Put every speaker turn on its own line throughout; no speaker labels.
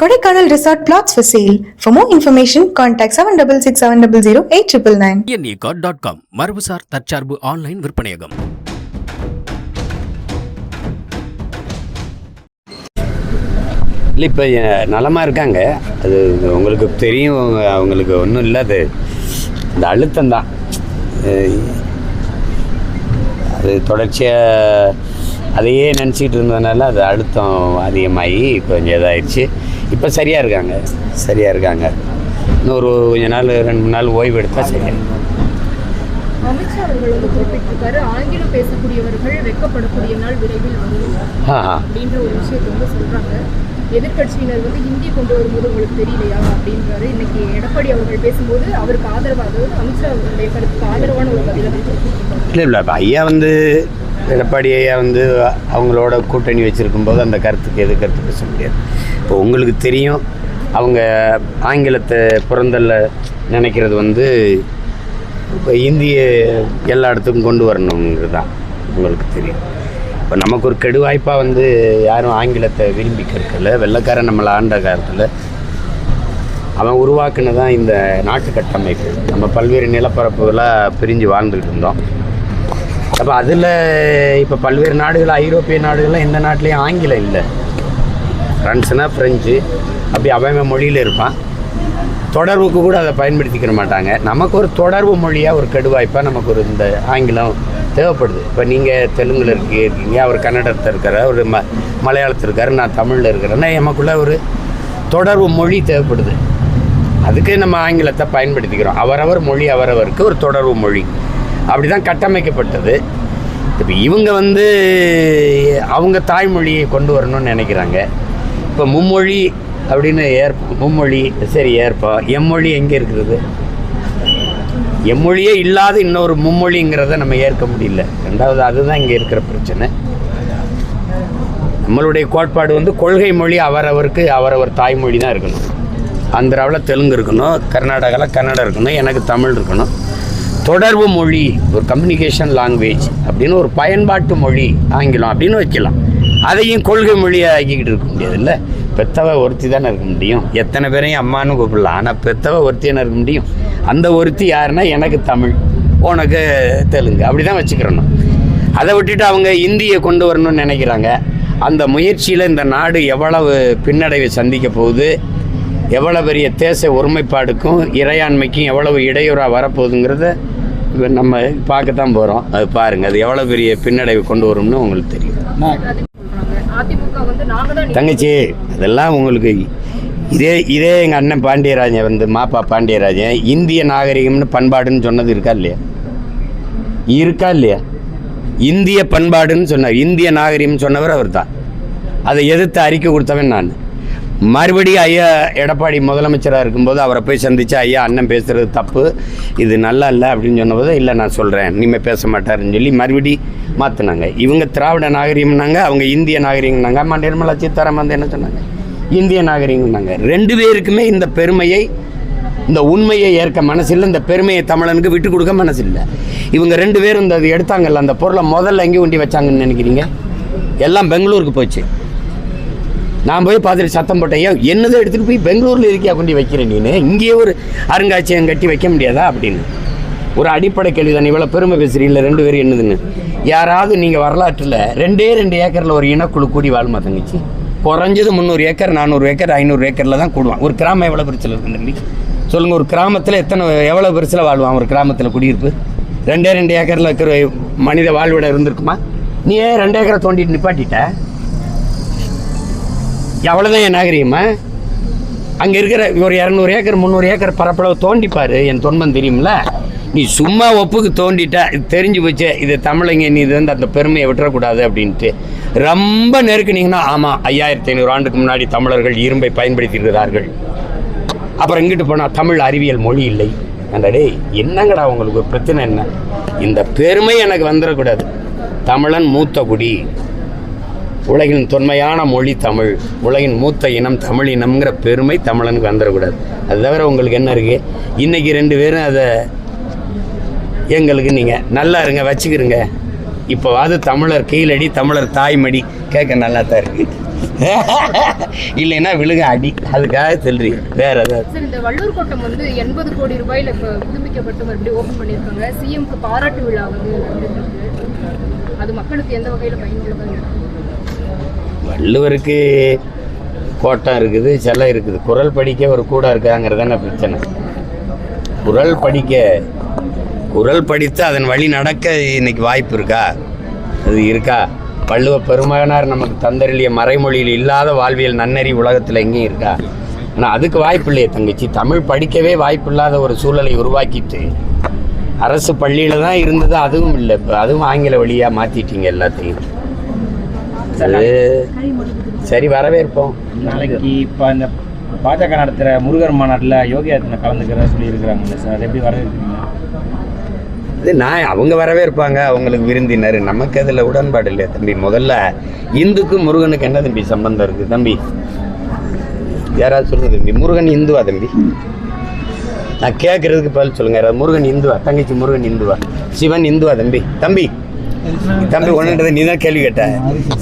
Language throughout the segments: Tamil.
Kodaikanal Resort plots for sale. For more information, contact 7667008999.
என்இ காட் டாட் காம் மரபுசார் தற்சார்பு ஆன்லைன் விற்பனையகம்.
இல்லை இப்போ நலமாக இருக்காங்க. அது உங்களுக்கு தெரியும் அவங்க- அவங்களுக்கு ஒன்றும் இல்லை அது இந்த அழுத்தம் தான். அது தொடர்ச்சியாக அதையே நினச்சிக்கிட்டு இருந்ததுனால அது அழுத்தம் அதிகமாகி கொஞ்சம் இதாகிடுச்சு இப்போ சரியாக இருக்காங்க. சரியாக இருக்காங்க. இன்னொரு கொஞ்ச நாள் ரெண்டு மூணு நாள் ஓய்வு எடுத்தால் சரியாக
அமித்ஷா அவர்கள் வந்து குறிப்பிட்டிருக்காரு ஆங்கிலம் பேசக்கூடியவர்கள் வெட்கப்படக்கூடிய நாள் விரைவில் வரும் அப்படின்ற ஒரு விஷயத்தை வந்து சொல்றாங்க. எதிர்க்கட்சியினர் வந்து ஹிந்தி கொண்டு வரும்போது உங்களுக்கு தெரியலையா அப்படின்றாரு. இன்னைக்கு எடப்பாடி அவர்கள் பேசும்போது அவருக்கு ஆதரவாக அதாவது அமித்ஷா அவர்களுடைய கருத்துக்கு ஆதரவான ஒரு பதிலை.
இல்லை இல்லை ஐயா வந்து எடப்பாடி ஐயா வந்து அவங்களோட கூட்டணி வச்சுருக்கும் போது அந்த கருத்துக்கு எது கருத்து பேச முடியாது. இப்போ உங்களுக்கு தெரியும் அவங்க ஆங்கிலத்தை பிறந்தல்ல நினைக்கிறது வந்து இப்போ இந்திய எல்லா இடத்துக்கும் கொண்டு வரணுங்கிறது தான் உங்களுக்கு தெரியும். இப்போ நமக்கு ஒரு கெடுவாய்ப்பாக வந்து யாரும் ஆங்கிலத்தை விரும்பி கற்கல வெள்ளைக்காரன் நம்மளை ஆண்ட காலத்தில் அவன் உருவாக்குனதான் இந்த நாட்டு கட்டமைப்பு. நம்ம பல்வேறு நிலப்பரப்புகளாக பிரிஞ்சு வாழ்ந்துக்கிட்டு இருந்தோம். அப்போ அதில் இப்போ பல்வேறு நாடுகள் ஐரோப்பிய நாடுகள்லாம் எந்த நாட்டிலையும் ஆங்கிலம் இல்லை. ஃப்ரெண்ட்ஸுனால் ஃப்ரெஞ்சு அப்படி அவன் மொழியில் இருப்பான். தொடர்புக்கு கூட அதை பயன்படுத்திக்கிற மாட்டாங்க. நமக்கு ஒரு தொடர்பு மொழியாக ஒரு கெடுவாய்ப்பாக நமக்கு ஒரு இந்த ஆங்கிலம் தேவைப்படுது. இப்போ நீங்கள் தெலுங்கில் இருக்கீங்க இருக்கீங்க. அவர் கன்னடத்தில் இருக்கிற ஒரு ம மலையாளத்தில் இருக்காரு நான் தமிழில் இருக்கிறேன்னா எமக்குள்ள ஒரு தொடர்பு மொழி தேவைப்படுது. அதுக்கு நம்ம ஆங்கிலத்தை பயன்படுத்திக்கிறோம். அவரவர் மொழி அவரவருக்கு ஒரு தொடர்பு மொழி. அப்படி தான் கட்டமைக்கப்பட்டது. இப்போ இவங்க வந்து அவங்க தாய்மொழியை கொண்டு வரணும்னு நினைக்கிறாங்க. இப்போ மும்மொழி அப்படின்னு ஏற் மும்மொழி சரி ஏற்பா எம்மொழி எங்கே இருக்கிறது எம்மொழியே இல்லாத இன்னொரு மும்மொழிங்கிறத நம்ம ஏற்க முடியல. ரெண்டாவது அதுதான் இங்கே இருக்கிற பிரச்சனை. நம்மளுடைய கோட்பாடு வந்து கொள்கை மொழி அவரவருக்கு அவரவர் தாய்மொழி தான் இருக்கணும். ஆந்திராவில் தெலுங்கு இருக்கணும் கர்நாடகாவில் கன்னடம் இருக்கணும் எனக்கு தமிழ் இருக்கணும். தொடர்பு மொழி ஒரு கம்யூனிகேஷன் லாங்குவேஜ் அப்படின்னு ஒரு பயன்பாட்டு மொழி ஆங்கிலம் அப்படின்னு வைக்கலாம். அதையும் கொள்கை மொழியாக ஆக்கிக்கிட்டு இருக்க முடியாதுல்ல? பெத்தவ ஒருத்தி தானே இருக்க முடியும். எத்தனை பேரையும் அம்மான்னு கூப்பிடலாம். ஆனால் பெத்தவ ஒருத்தியான இருக்க முடியும். அந்த ஒருத்தி யாருன்னா எனக்கு தமிழ் உனக்கு தெலுங்கு. அப்படி தான் வச்சுக்கிறணும். அதை விட்டுட்டு அவங்க இந்தியை கொண்டு வரணும்னு நினைக்கிறாங்க. அந்த முயற்சியில் இந்த நாடு எவ்வளவு பின்னடைவை சந்திக்க போகுது? எவ்வளோ பெரிய தேச ஒருமைப்பாடுக்கும் இறையாண்மைக்கும் எவ்வளவு இடையூறாக வரப்போகுதுங்கிறத இப்ப நம்ம பார்க்கத்தான் போகிறோம் அது பாருங்கள் அது எவ்வளோ பெரிய பின்னடைவை கொண்டு வரும்னு உங்களுக்கு தெரியும். தங்கச்சி அதெல்லாம் உங்களுக்கு இதே இதே எங்கள் அண்ணன் பாண்டியராஜன் வந்து மாப்பா பாண்டியராஜன் இந்திய நாகரிகம்னு பண்பாடுன்னு சொன்னது இருக்கா இல்லையா? இருக்கா இல்லையா? இந்திய பண்பாடுன்னு சொன்னார். இந்திய நாகரிகம்னு சொன்னவர் அவர் தான் அதை எதிர்த்து அறிக்கை கொடுத்தவன் நான். மறுபடியும் ஐயா எடப்பாடி முதலமைச்சராக இருக்கும்போது அவரை போய் சந்திச்சு ஐயா அண்ணன் பேசுகிறது தப்பு. இது நல்லா இல்லை அப்படின்னு சொன்னபோது இல்லை நான் சொல்கிறேன் இனிமேல் பேச மாட்டாருன்னு சொல்லி மறுபடி மாற்றினாங்க இவங்க திராவிட நாகரீகம்னாங்க அவங்க இந்திய நாகரீகம்னாங்க. அம்மா நிர்மலா சீதாராமன் வந்து என்ன சொன்னாங்க? இந்திய நாகரீகம்னாங்க. ரெண்டு பேருக்குமே இந்த பெருமையை இந்த உண்மையை ஏற்க மனசில்லை. இந்த பெருமையை தமிழனுக்கு விட்டு கொடுக்க மனசில்லை. இவங்க ரெண்டு பேரும் இந்த இது எடுத்தாங்கல்ல அந்த பொருளை முதல்ல எங்கேயும் ஒண்டி வச்சாங்கன்னு நினைக்கிறீங்க? எல்லாம் பெங்களூருக்கு போச்சு. நான் போய் பார்த்துட்டு சத்தம் போட்டேன். ஏன் என்னதை எடுத்துகிட்டு போய் பெங்களூரில் இருக்கியா கொண்டு வைக்கிறேன் நீனு? இங்கேயே ஒரு அருங்காட்சியகம் கட்டி வைக்க முடியாதா அப்படின்னு. ஒரு அடிப்படை கேள்வி தான் இவ்வளோ பெருமை பேசுறீங்களா ரெண்டு பேரும் என்னதுன்னு. யாராவது நீங்கள் வரலாற்றில் ரெண்டே ரெண்டு ஏக்கரில் ஒரு இனக்குழு கூடி வாழுமா தங்கச்சி? குறைஞ்சது முந்நூறு ஏக்கர் நானூறு ஏக்கர் ஐநூறு ஏக்கரில் தான் கூடுவான். ஒரு கிராமம் எவ்வளோ பெருசில் இருக்கு தம்பி? சொல்லுங்கள் ஒரு கிராமத்தில் எத்தனை எவ்வளோ பெருசில் வாழ்வான் ஒரு கிராமத்தில் குடியிருப்பு? ரெண்டே ரெண்டு ஏக்கரில் இருக்கிற மனித வாழ்விடம் இருந்திருக்குமா? நீ ஏன் ரெண்டு ஏக்கரை தோண்டிட்டு நிப்பாட்டிட்ட? எவ்வளோதான் என் நாகரிகமா? அங்கே இருக்கிற ஒரு இரநூறு ஏக்கர் முந்நூறு ஏக்கர் பரப்பளவு தோண்டிப்பார் என் தொன்மம் தெரியும்ல? நீ சும்மா ஒப்புக்கு தோண்டிட்ட இது தெரிஞ்சு போச்சு இது தமிழங்க நீ இது வந்து அந்த பெருமையை விட்டுறக்கூடாது அப்படின்ட்டு. ரொம்ப நெருக்குனீங்கன்னா ஆமாம் ஐயாயிரத்தி ஐநூறு ஆண்டுக்கு முன்னாடி தமிழர்கள் இரும்பை பயன்படுத்தியிருக்கிறார்கள். அப்புறம் இங்கிட்டு போனால் தமிழ் அறிவியல் மொழி இல்லை. அந்த டே என்னங்கடா உங்களுக்கு பிரச்சனை என்ன? இந்த பெருமை எனக்கு வந்துடக்கூடாது. தமிழன் மூத்த குடி. உலகின் தொன்மையான மொழி தமிழ். உலகின் மூத்த இனம் தமிழ் இனம்ங்கிற பெருமை தமிழனுக்கு வந்துடக்கூடாது அது தவிர உங்களுக்கு என்ன இருக்குது இன்றைக்கி ரெண்டு பேரும் அதை எங்களுக்கு நீங்கள் நல்லா இருங்க வச்சுக்கிறங்க இப்போவாது தமிழர் கீழடி தமிழர் தாய்மடி கேட்க நல்லா தான் இருக்குது இல்லைன்னா விழுக அடி. அதுக்காக சொல்றீங்க வேற ஏதாவது.
இந்த வள்ளூர் கோட்டம் வந்து எண்பது கோடி ரூபாயில இப்போ புதுப்பிக்கப்பட்டு மறுபடியும் ஓபன் பண்ணியிருக்காங்க. சிஎம்க்கு பாராட்டு விழா வந்து அது மக்களுக்கு எந்த வகையில பயனுள்ளதாக
வள்ளுவருக்கு கோட்டம் இருக்குது சிலை இருக்குது. குரல் படிக்க ஒரு கூட இருக்காங்கிறது பிரச்சனை. குரல் படிக்க குரல் படித்து அதன் வழி நடக்க இன்னைக்கு வாய்ப்பு இருக்கா? அது இருக்கா? வள்ளுவ பெருமகனார் நமக்கு தந்தருளிய மறைமொழியில் இல்லாத வாழ்வியல் நன்னறி உலகத்தில் எங்கேயும் இருக்கா? ஆனால் அதுக்கு வாய்ப்பு இல்லையே தங்கச்சி. தமிழ் படிக்கவே வாய்ப்பு இல்லாத ஒரு சூழலை உருவாக்கிட்டு அரசு பள்ளியில் தான் இருந்தது அதுவும் இல்லை. இப்போ அதுவும் ஆங்கில வழியாக மாற்றிட்டீங்க எல்லாத்தையும். அது சரி வரவேற்போம்.
நாளைக்கு இப்போ இந்த பாஜக நடத்துகிற முருகர் மாநாட்டில் யோகி ஆதித்யநாத் கலந்துக்கிறதா சொல்லியிருக்கிறாங்கல்ல சார். அது எப்படி வரவேற்கிறீங்க
இது நான் அவங்க வரவேற்பாங்க அவங்களுக்கு விருந்தினர். நமக்கு அதில் உடன்பாடு இல்லையா தம்பி. முதல்ல இந்துக்கும் முருகனுக்கு என்ன தம்பி சம்பந்தம் இருக்குது தம்பி யாராவது சொல்லுங்க தம்பி? முருகன் இந்துவா தம்பி? நான் கேட்கறதுக்கு பதில் சொல்லுங்க. யாராவது முருகன் இந்துவா? தங்கச்சி முருகன் இந்துவா? சிவன் இந்துவா தம்பி? தம்பி தம்பி ஒன்றுன்றதை நீ தான் கேள்வி கேட்ட.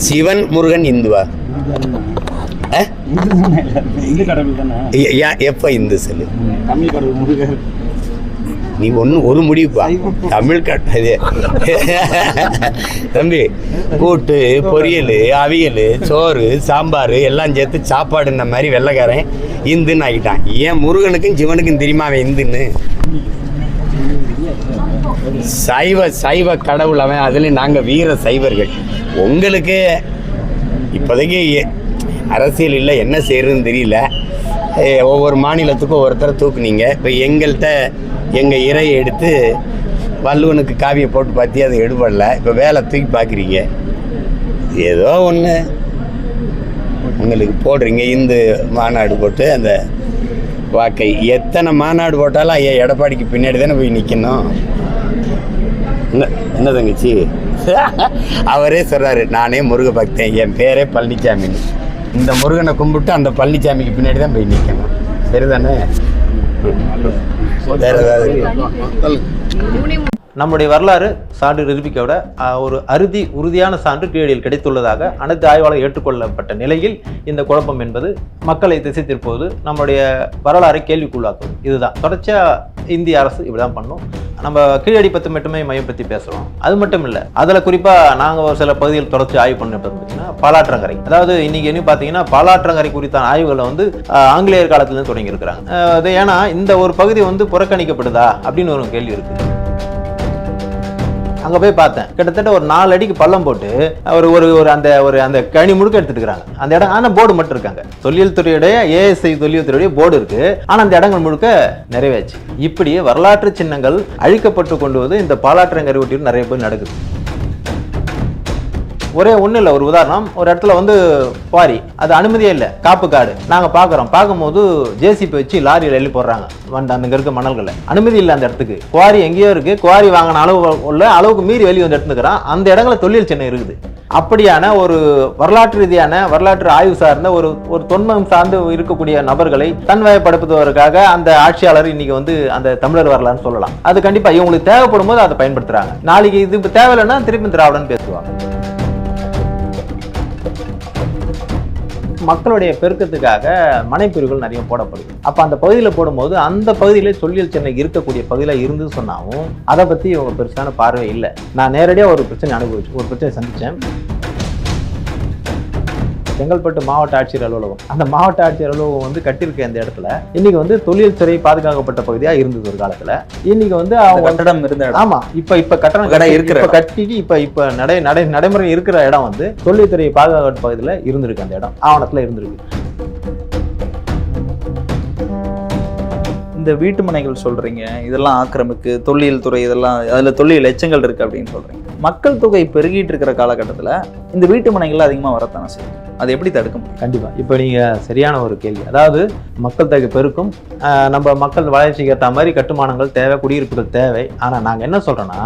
சிவன் முருகன் இந்துவா? எப்போ இந்து சொல்லு? நீ ஒன்று ஒரு முடிவுப்பா தமிழ் கட்டது தம்பி கூட்டு பொரியல் அவியல் சோறு சாம்பார் எல்லாம் சேர்த்து சாப்பாடுன்ன மாதிரி வெள்ளைக்காரன் இந்துன்னு ஆகிட்டான் ஏன் முருகனுக்கும் சிவனுக்கும் தெரியுமா அவன் இந்துன்னு? சைவ சைவ கடவுள் அவன். அதுலேயும் நாங்கள் வீர சைவர்கள். உங்களுக்கு இப்போதைக்கு அரசியல் இல்லை என்ன செய்யறதுன்னு தெரியல. ஒவ்வொரு மாநிலத்துக்கும் ஒருத்தரை தூக்குனீங்க. இப்போ எங்கள்கிட்ட எங்கள் இறையை எடுத்து வல்லுவனுக்கு காவியை போட்டு பார்த்தி அது எடுபடல. இப்போ வேலை தூக்கி பார்க்குறீங்க ஏதோ ஒன்று உங்களுக்கு போடுறீங்க. இந்து மாநாடு போட்டு அந்த வாக்கை. எத்தனை மாநாடு போட்டாலும் ஐயா எடப்பாடிக்கு பின்னாடி தானே போய் நிற்கணும் என்ன என்ன தங்கச்சி? அவரே சொல்கிறாரு நானே முருக பக்தன் என் பேரே பழனிசாமின்னு இந்த முருகனை கும்பிட்டு அந்த பழனிசாமிக்கு பின்னாடி தான் போய் நிற்கணும் சரிதானே? வேற ஏதாவது
நம்முடைய வரலாறு சான்று நிரூபிக்க விட ஒரு அறுதி உறுதியான சான்று கீழடியில் கிடைத்துள்ளதாக அனைத்து ஆய்வாளர் ஏற்றுக்கொள்ளப்பட்ட நிலையில் இந்த குழப்பம் என்பது மக்களை திசை திருப்பது நம்முடைய வரலாறை கேள்விக்குள்ளாக்கும். இதுதான். தொடர்ச்சியாக இந்திய அரசு இப்படி தான் பண்ணும். நம்ம கீழடி பற்றி மட்டுமே மையம் பற்றி பேசுகிறோம் அது மட்டும் இல்லை அதில் குறிப்பாக நாங்கள் ஒரு சில பகுதியில் தொடர்ச்சி ஆய்வு பண்ண பார்த்தீங்கன்னா பாலாற்றங்கரை. அதாவது இன்னைக்கு என்ன பார்த்தீங்கன்னா பாலாற்றங்கரை குறித்தான ஆய்வுகளை வந்து ஆங்கிலேயர் காலத்துலேருந்து தொடங்கியிருக்கிறாங்க. அது ஏன்னா இந்த ஒரு பகுதி வந்து புறக்கணிக்கப்படுதா அப்படின்னு ஒரு கேள்வி இருக்குது அங்கே போய் பார்த்தேன். கிட்டத்தட்ட ஒரு நாலு அடிக்கு பள்ளம் போட்டு ஒரு ஒரு ஒரு அந்த ஒரு அந்த கனி முழுக்க எடுத்துட்டுருக்காங்க. அந்த இடம் ஆனால் போர்டு மட்டும் இருக்காங்க. தொல்லியல் துறையுடைய ஏஎஸ்ஐ தொல்லியல் துறையுடைய போர்டு இருக்கு. ஆனால் அந்த இடங்கள் முழுக்க நிறைவேச்சு இப்படி வரலாற்று சின்னங்கள் அழிக்கப்பட்டு கொண்டு வந்து இந்த பாலாற்றங்கரை ஒட்டியும் நிறைய பேர் நடக்குது. ஒரே ஒன்றும் இல்லை ஒரு உதாரணம். ஒரு இடத்துல வந்து குவாரி அது அனுமதியே இல்லை. காப்பு காடு நாங்கள் பார்க்குறோம் பார்க்கும்போது ஜேசிபி வச்சு லாரியில் எழுதி போடுறாங்க. வண்ட அங்கே இருக்க மணல்களை அனுமதி இல்லை அந்த இடத்துக்கு. குவாரி எங்கேயோ இருக்குது குவாரி வாங்கின அளவு உள்ள அளவுக்கு மீறி வெளியே வந்து எடுத்துக்கிறான் அந்த இடங்களில் தொழில் சென்னை இருக்குது. அப்படியான ஒரு வரலாற்று ரீதியான வரலாற்று ஆய்வு சார்ந்த ஒரு ஒரு தொன்மம் சார்ந்து இருக்கக்கூடிய நபர்களை தன்வயப்படுத்துவதற்காக அந்த ஆட்சியாளர் இன்னைக்கு வந்து அந்த தமிழர் வரலான்னு சொல்லலாம். அது கண்டிப்பாக இவங்களுக்கு தேவைப்படும் போது அதை பயன்படுத்துகிறாங்க நாளைக்கு இது தேவையில்லைன்னா திருப்பி திராவிடன்னு பேசுவாங்க. மக்களுடைய பெருக்கத்துக்காக மனைப்பிரிவுகள் நிறைய போடப்படுது. அப்போ அந்த பகுதியில் போடும்போது அந்த பகுதியிலே தொழில் சென்னை இருக்கக்கூடிய பகுதியில் இருந்து சொன்னாலும் அதை பற்றி இவங்க பெருசான பார்வை இல்லை. நான் நேரடியாக ஒரு பிரச்சனை அனுபவிச்சு ஒரு பிரச்சனை சந்தித்தேன் செங்கல்பட்டு மாவட்ட ஆட்சியர் அலுவலகம். அந்த மாவட்ட ஆட்சியர் அலுவலகம் வந்து கட்டியிருக்க இந்த இடத்துல இன்னைக்கு வந்து தொழில் துறை பாதுகாக்கப்பட்ட பகுதியா இருந்தது ஒரு காலத்துல. இன்னைக்கு வந்து அவங்க
கட்டடம் இருந்த இடம்.
ஆமா இப்ப இப்ப கட்டணம்
கடை
கட்டி-
இருக்கிற
இப்ப கட்டிட்டு இப்ப இப்ப நடை நடை நடைமுறை இருக்கிற இடம் வந்து தொழில்துறை பாதுகாப்பு பகுதியில இருந்திருக்கு அந்த இடம். ஆவணத்துல இருந்திருக்கு.
இந்த வீட்டு மனைகள் சொல்கிறீங்க இதெல்லாம் ஆக்கிரமிக்கு தொல்லியல் துறை இதெல்லாம் அதில் தொல்லியல் எச்சங்கள் இருக்குது அப்படின்னு சொல்கிறீங்க மக்கள் தொகை பெருகிட்டு இருக்கிற காலகட்டத்தில் இந்த வீட்டு மனைகள் அதிகமாக வரத்தானே செய்யும்? அதை எப்படி தடுக்க முடியும்?
இப்போ நீங்கள் சரியான ஒரு கேள்வி. அதாவது மக்கள் தொகை பெருக்கும் நம்ம மக்கள் வளர்ச்சிக்கு ஏற்ற மாதிரி கட்டுமானங்கள் தேவை குடியிருப்புகள் தேவை. ஆனால் நாங்கள் என்ன சொல்கிறோன்னா